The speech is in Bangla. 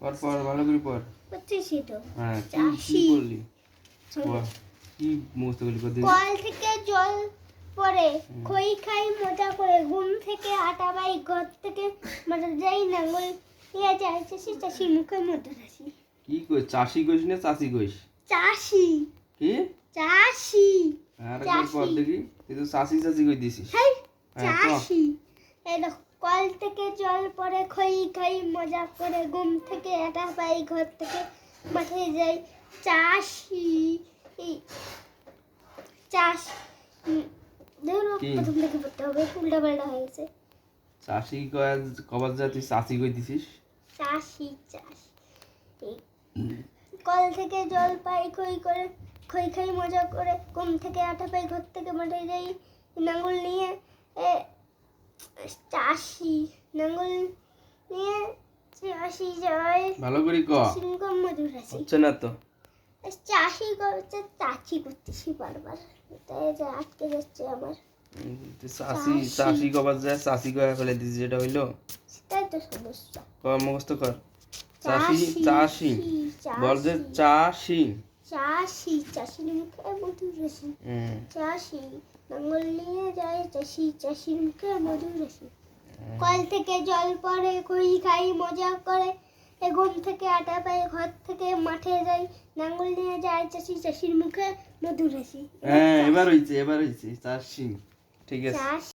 পর পর ভালো করে পর। তো। হ্যাঁ কি চাষি। করলি? কি মুখস্থ করলি কল থেকে জল পড়ে খই খাই মজা করে। ঘুম থেকে আটা বাই ঘর থেকে মানে যাই নাঙ্গল নিয়ে যায় চাষি চাষি মুখে মধ্যে হাসি কি কই চাষি কইস না চাষি কইস? চাষি। কি? চাষি। আর একবার পর দেখি। তুই তো চাষি চাষি কই দিছিস? হ্যাঁ, চাষি। এই দেখো, কল থেকে জল পরে খই খাই মজা করে ঘুম থেকে আটা পাই ঘর থেকে মাঠে যাই। চাষি চাষ কি? প্রথম থেকে পড়তে হবে উল্টা পাল্টা হয়ে গেছে। চাষি কয় কবার যা তুই চাষি কই দিছিস? চাষি চাষ। কল থেকে জল পাই খই করে খই খাই মজা করে ঘুম থেকে আটা পাই ঘর থেকে মাঠে যাই। নাঙ্গল নিয়ে এ চাষি নাঙ্গল নিয়ে চাষি যায় ভালো করে ক। সিংকম মধুর আছে হচ্ছে না তো। চাষি করছে চাচি করতেছি বারবার। তাই যে আটকে যাচ্ছে আমার। চাষি চাষি। চাষি কবার যায় চাষি কয়ে ফেলে দিছিস যেটা হইল। সেটাই তো সমস্যা। মুখস্থ কর। চাষি চাষি বল যে চাষি। চাষি। চাষির মুখে মধুর হুম চাষি নাঙ্গল নিয়ে যায় চাষি চাষির মুখে মধুর আসি কল থেকে জল পড়ে খই খাই মজা করে। এ ঘুম থেকে আটা পাই ঘর থেকে মাঠে যাই। লাঙ্গল নিয়ে যায় চাষি চাষির মুখে মধুর হাসি। হ্যাঁ এবার হয়েছে এবার হয়েছে চাষি। ঠিক আছে। চাষি